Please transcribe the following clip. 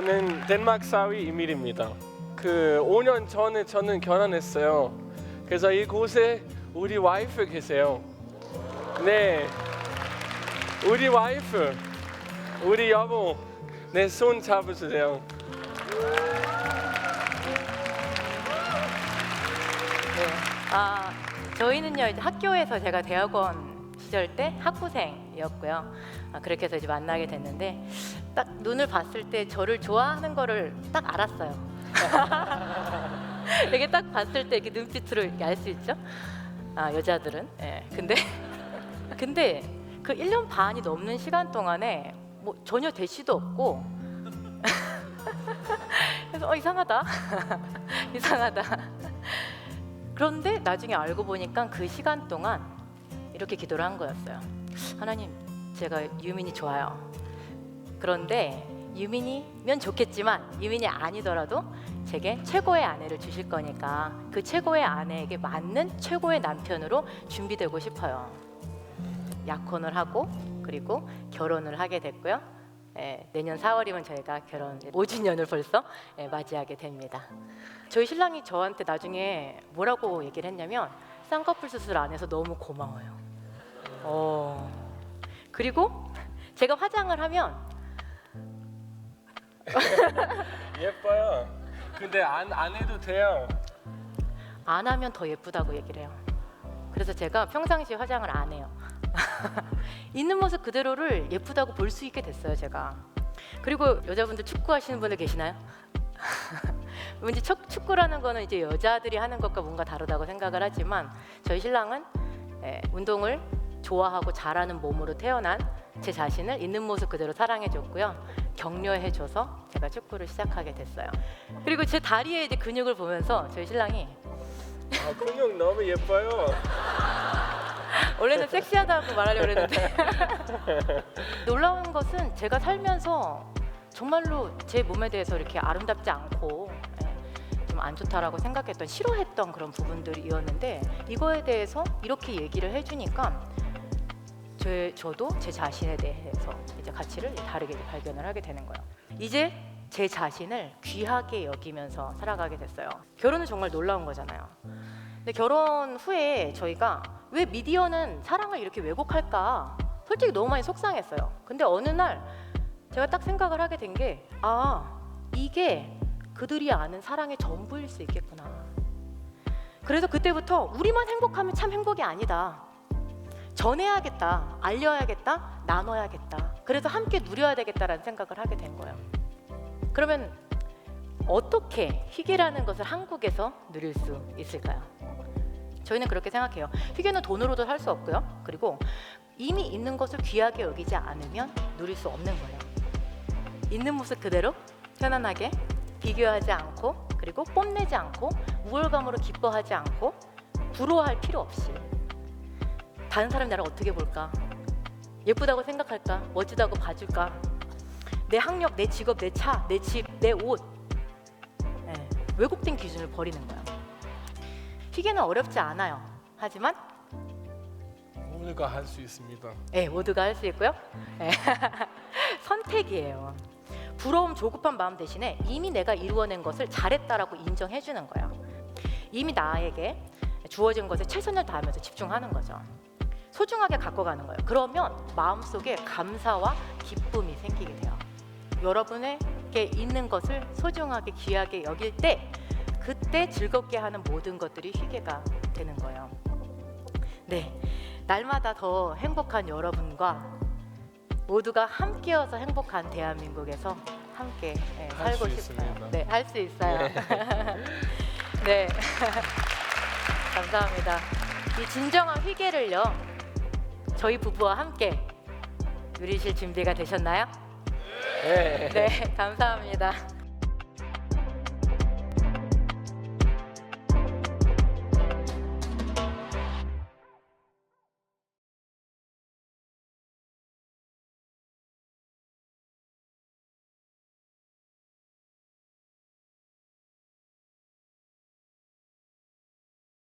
저는 덴마크 사위 이밀입니다. 그 5년 전에 저는 결혼했어요. 그래서 이곳에 우리 와이프 계세요. 네, 우리 와이프, 우리 여보, 내 손 잡으세요. 네. 아, 저희는요 이제 학교에서 제가 대학원 시절 때 학부생이었고요. 아, 그렇게 해서 이제 만나게 됐는데 딱 눈을 봤을 때 저를 좋아하는 거를 딱 알았어요. 이게 딱 봤을 때 이렇게 눈빛으로 이렇게 알 수 있죠. 아 여자들은. 예. 근데 근데 그 1년 반이 넘는 시간 동안에 뭐 전혀 대시도 없고 그래서 어 이상하다 이상하다 그런데 나중에 알고 보니까 그 시간 동안 이렇게 기도를 한 거였어요. 하나님, 제가 유민이 좋아요. 그런데 유민이면 좋겠지만 유민이 아니더라도 제게 최고의 아내를 주실 거니까 그 최고의 아내에게 맞는 최고의 남편으로 준비되고 싶어요. 약혼을 하고 그리고 결혼을 하게 됐고요. 예, 내년 4월이면 저희가 결혼 5주년을 벌써 예, 맞이하게 됩니다. 저희 신랑이 저한테 나중에 뭐라고 얘기를 했냐면 쌍꺼풀 수술 안 해서 너무 고마워요. 어. 그리고 제가 화장을 하면 예뻐요. 근데 안, 안 해도 돼요. 안 하면 더 예쁘다고 얘기를 해요. 그래서 제가 평상시에 화장을 안 해요. 있는 모습 그대로를 예쁘다고 볼 수 있게 됐어요, 제가. 그리고 여자분들 축구 하시는 분들 계시나요? 왠지 축, 축구라는 거는 이제 여자들이 하는 것과 뭔가 다르다고 생각을 하지만 저희 신랑은 예, 운동을 좋아하고 잘하는 몸으로 태어난 제 자신을 있는 모습 그대로 사랑해줬고요. 격려해줘서 제가 축구를 시작하게 됐어요. 그리고 제 다리에 이제 근육을 보면서 저희 신랑이 아, 근육 너무 예뻐요. 원래는 섹시하다고 말하려고 그랬는데 놀라운 것은 제가 살면서 정말로 제 몸에 대해서 이렇게 아름답지 않고 예, 좀안 좋다라고 생각했던 싫어했던 그런 부분들이었는데 이거에 대해서 이렇게 얘기를 해주니까 제, 저도 제 자신에 대해서 이제 가치를 다르게 발견을 하게 되는 거예요. 이제 제 자신을 귀하게 여기면서 살아가게 됐어요. 결혼은 정말 놀라운 거잖아요. 근데 결혼 후에 저희가 왜 미디어는 사랑을 이렇게 왜곡할까? 솔직히 너무 많이 속상했어요. 근데 어느 날 제가 딱 생각을 하게 된 게 아, 이게 그들이 아는 사랑의 전부일 수 있겠구나. 그래서 그때부터 우리만 행복하면 참 행복이 아니다. 전해야겠다, 알려야겠다, 나눠야겠다. 그래서 함께 누려야 되겠다라는 생각을 하게 된 거예요. 그러면 어떻게 희귀라는 것을 한국에서 누릴 수 있을까요? 저희는 그렇게 생각해요. 희귀는 돈으로도 살 수 없고요. 그리고 이미 있는 것을 귀하게 여기지 않으면 누릴 수 없는 거예요. 있는 모습 그대로 편안하게 비교하지 않고 그리고 뽐내지 않고 우월감으로 기뻐하지 않고 부러워할 필요 없이 다른 사람이 나를 어떻게 볼까? 예쁘다고 생각할까? 멋지다고 봐줄까? 내 학력, 내 직업, 내 차, 내 집, 내 옷. 예, 왜곡된 기준을 버리는 거예요. 희귀는 어렵지 않아요. 하지만 모두가 할 수 있습니다. 예, 모두가 할 수 있고요. 예, 선택이에요. 부러움, 조급한 마음 대신에 이미 내가 이루어낸 것을 잘했다라고 인정해 주는 거예요. 이미 나에게 주어진 것에 최선을 다하면서 집중하는 거죠. 소중하게 갖고 가는 거예요. 그러면 마음속에 감사와 기쁨이 생기게 돼요. 여러분에게 있는 것을 소중하게 귀하게 여길 때 그때 즐겁게 하는 모든 것들이 희게가 되는 거예요. 네. 날마다 더 행복한 여러분과 모두가 함께여서 행복한 대한민국에서 함께 예, 할수 살고. 싶어요. 네, 할 수 있어요. 네. 감사합니다. 이 진정한 희계를요. 저희 부부와 함께 누리실 준비가 되셨나요? 네. 네, 감사합니다.